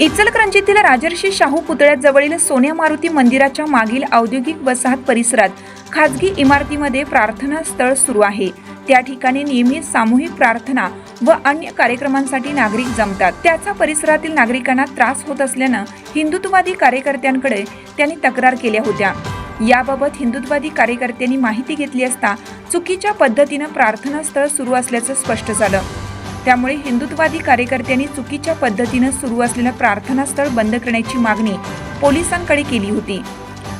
इचलकरंजीतील राजर्षी शाहू पुतळ्याजवळील सोन्या मारुती मंदिराच्या मागील औद्योगिक वसाहत परिसरात खाजगी इमारतीमध्ये प्रार्थना स्थळ सुरू आहे. त्या ठिकाणी नियमित सामूहिक प्रार्थना व अन्य कार्यक्रमांसाठी नागरिक जमतात. त्याचा परिसरातील नागरिकांना त्रास होत असल्यानं हिंदुत्ववादी कार्यकर्त्यांकडे त्यांनी तक्रार केल्या होत्या. याबाबत हिंदुत्ववादी कार्यकर्त्यांनी माहिती घेतली असता चुकीच्या पद्धतीनं प्रार्थना स्थळ सुरू असल्याचं स्पष्ट झालं. त्यामुळे हिंदुत्ववादी कार्यकर्त्यांनी चुकीच्या पद्धतीनं सुरू असलेलं प्रार्थनास्थळ बंद करण्याची मागणी पोलिसांकडे केली होती.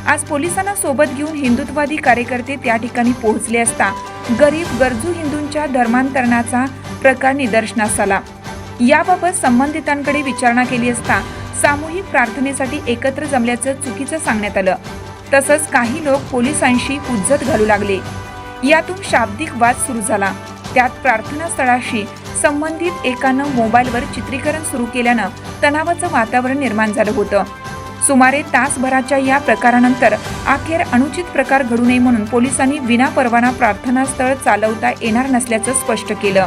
आज पोलिसांना सोबत घेऊन हिंदुत्ववादी कार्यकर्ते त्या ठिकाणी पोहोचले असता गरीब गरजू हिंदूंच्या धर्मांतरणाचा प्रकार निदर्शनास आला. याबाबत संबंधितांकडे विचारणा केली असता सामूहिक प्रार्थनेसाठी एकत्र जमल्याचं चुकीचं सांगण्यात आलं. तसंच काही लोक पोलिसांशी उज्जत घालू लागले. यातून शाब्दिक वाद सुरू झाला. त्यात प्रार्थनास्थळाशी संबंधित एकानं मोबाईलवर चित्रीकरण सुरू केल्यानं तणावाचं वातावरण निर्माण झालं होतं. सुमारे तासभराच्या या प्रकारानंतर अखेर अनुचित प्रकार घडू नये म्हणून पोलिसांनी विनापरवाना प्रार्थनास्थळ चालवता येणार नसल्याचं स्पष्ट केलं.